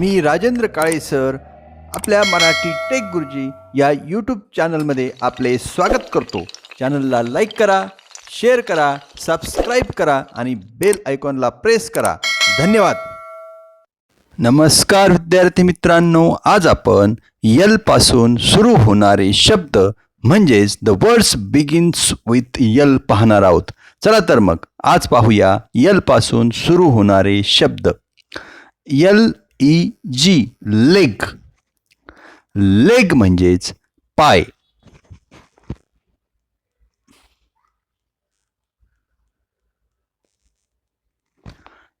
मी Rajendra Kale sir आपल्या Marathi take गुरुजी या YouTube चॅनलमध्ये आपले स्वागत करतो. चॅनलला लाईक करा शेअर करा सबस्क्राईब करा आणि बेल आयकॉनला प्रेस करा. धन्यवाद. नमस्कार विद्यार्थी मित्रांनो आज आपण यलपासून सुरू होणारे शब्द म्हणजेच the words begins with L पाहणार आहोत. चला तर मग आज पाहूया यलपासून सुरू होणारे शब्द. यल ई जी लेग लेग म्हणजेच पाय.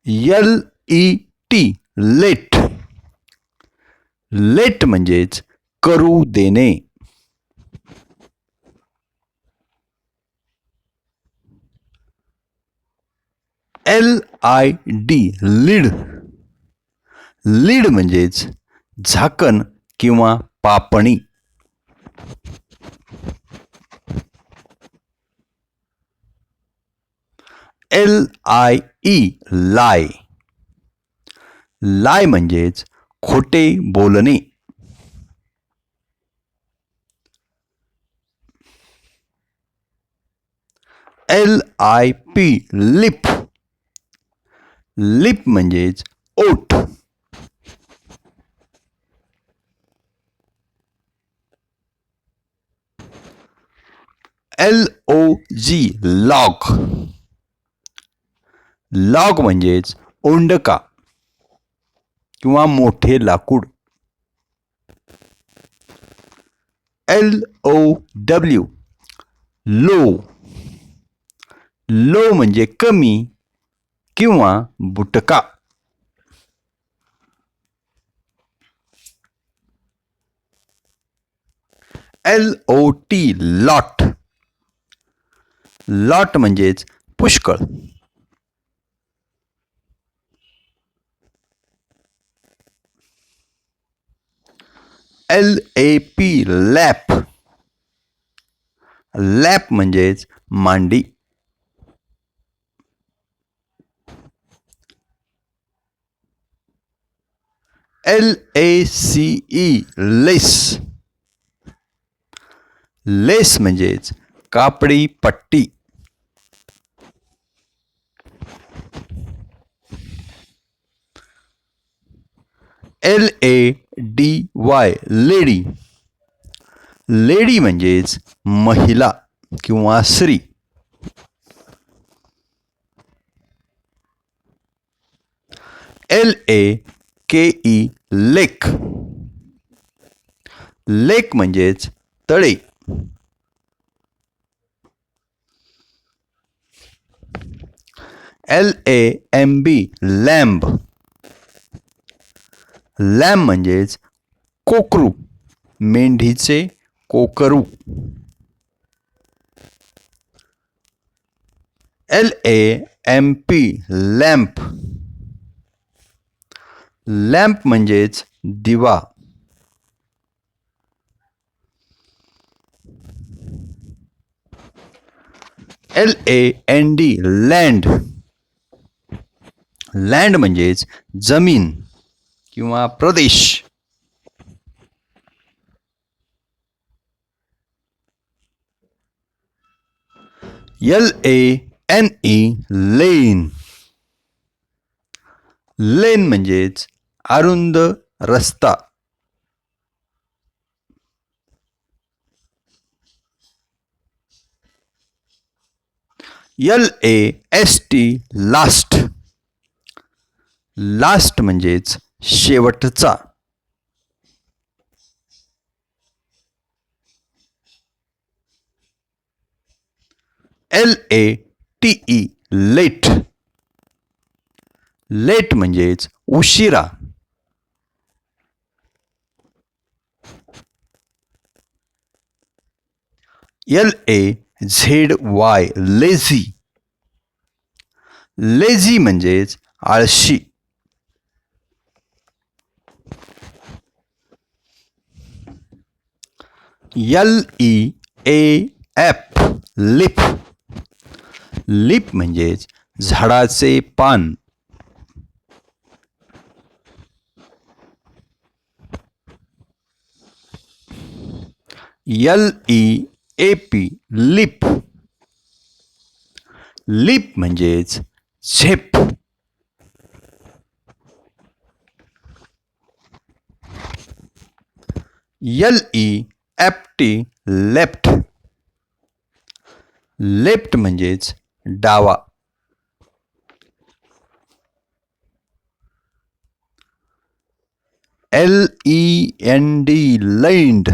L E T let. Let म्हणजेच करू देणे. L I D lid. Lid म्हणजेच झाकण किंवा पापणी. एल आय ई लाय लाय म्हणजेच खोटे बोलणे. L I P lip lip म्हणजेच ओठ. L O G log log म्हणजेच ओंडका किंवा मोठे लाकूड. एल ओ डब्ल्यू लो. लो म्हणजे कमी किंवा बुटका. L O T lot lot म्हणजेच पुष्कळ. L A P lap lap म्हणजेच मांडी. L A C E lace lace म्हणजेच कापडी पट्टी. L A D Y lady lady म्हणजेच महिला किंवा स्त्री. एल ए के ई लेक लेक म्हणजेच तळे. L A M B lamb lamb म्हणजेच कोकरू, मेंढीचे कोकरू. L A M P lamp. Lamp म्हणजेच दिवा. L A N D land. Land म्हणजेच ज़मीन. किंवा प्रदेश. एल ए एन ई लेन लेन म्हणजेच अरुंद रस्ता. L A S T last last म्हणजेच शेवटचा. L A T E late late म्हणजेच उशिरा. L A Z Y lazy lazy म्हणजेच आळशी. L E A F leaf leaf म्हणजेच झाडाचे पान. L E A P leap leap म्हणजेच झेप. L E F T left left म्हणजेच डावा. L E N D lend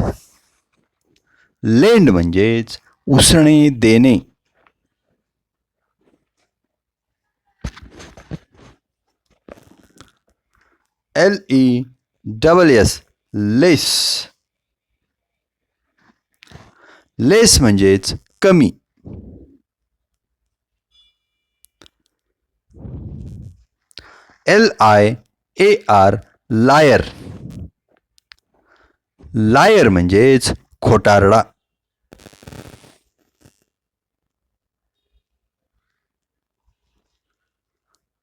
lend म्हणजेच उसणे देणे. L E double S less less म्हणजेच कमी. L I A R liar liar म्हणजेच खोटारडा.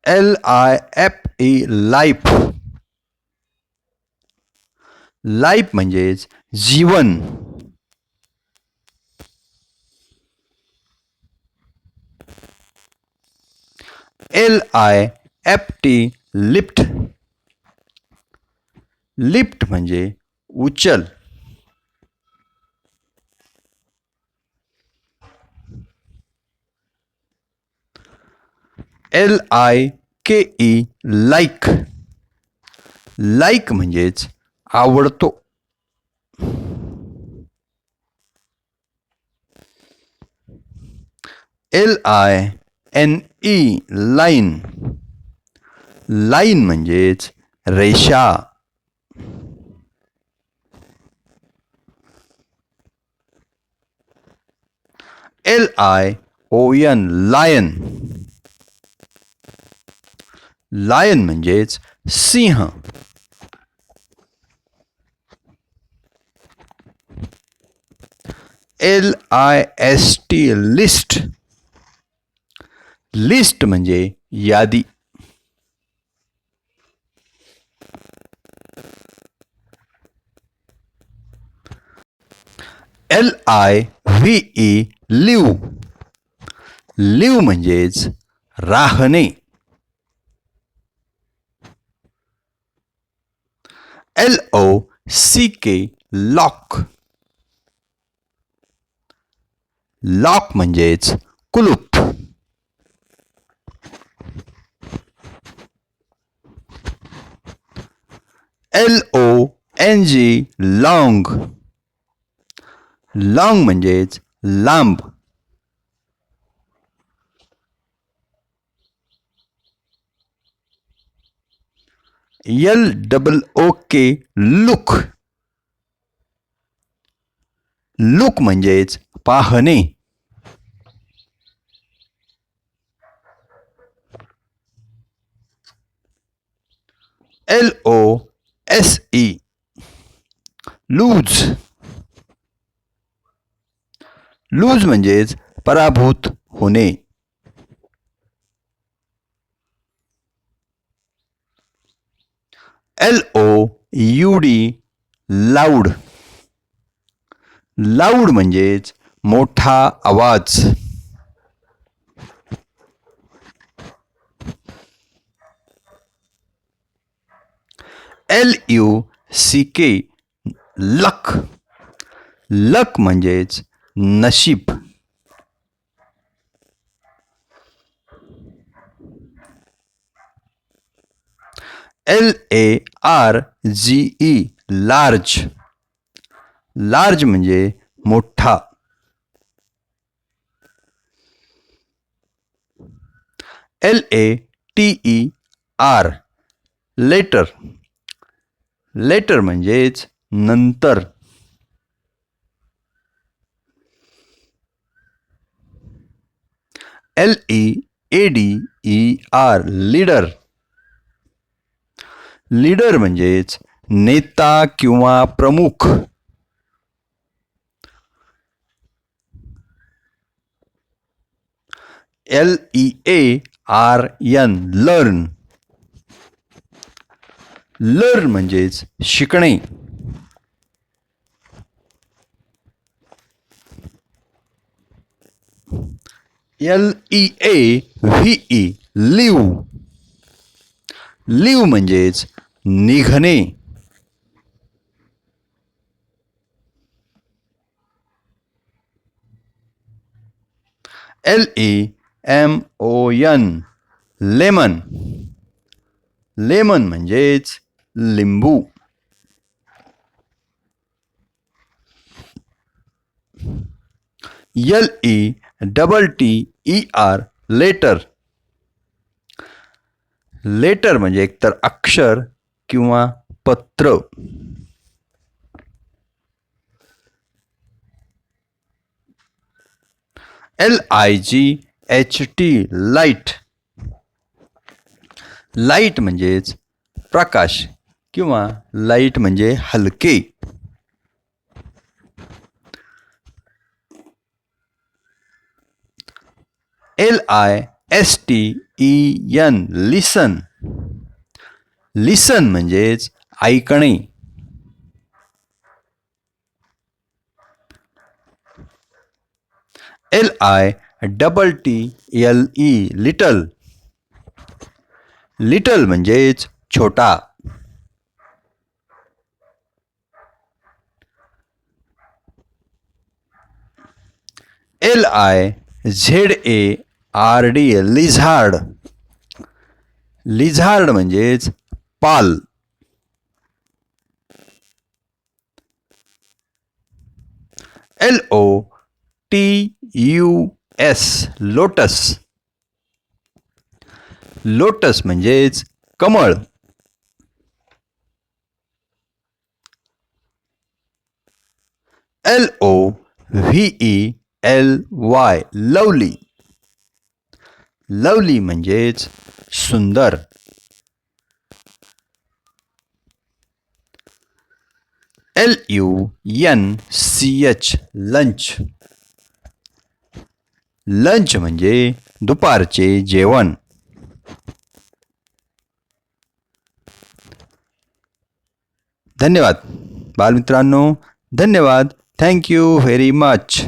L I F E life life म्हणजेच जीवन. L I T lift lift म्हणजे उचल. एल आय के ई लाईक लाईक म्हणजेच आवडतो. L I N E line line म्हणजेच रेषा. L I O N lion lion म्हणजेच Singh. L I S T list list म्हणजे यादी. L I V E live live म्हणजेच राहणे. L O C K lock lock म्हणजेच L O N G long long म्हणजेच लांब. L double O के look look म्हणजेच पाहणे. L O S E lose lose म्हणजेच पराभूत होणे. L O U D loud loud म्हणजेच मोठा आवाज़. एल यू सी के लक लक म्हणजेच नशीब. L A R G E large large म्हणजे मोठा. L A T E R later later म्हणजेच नंतर. L E A D E R leader leader म्हणजेच नेता किंवा प्रमुख. L E A R N learn learn म्हणजेच शिकणे. L E A V E leave leave म्हणजेच निघणे. L E M O N lemon. Lemon म्हणजेच लिंबू L E double T E R letter letter म्हणजे एकतर अक्षर किंवा पत्र. L I G H T light light म्हणजेच प्रकाश. किंवा लाईट म्हणजे हलके. L I S T E N listen listen म्हणजेच ऐकणे. L I double T L E little little म्हणजेच छोटा. L I Z A R D A lizard lizard म्हणजेच पाल. L O T U S lotus. Lotus म्हणजेच कमळ. L O V E L Y lovely lovely म्हणजेच सुंदर. L U N C H lunch lunch म्हणजे दुपारचे जेवण. धन्यवाद. बालमित्रांनो, धन्यवाद. Thank you very much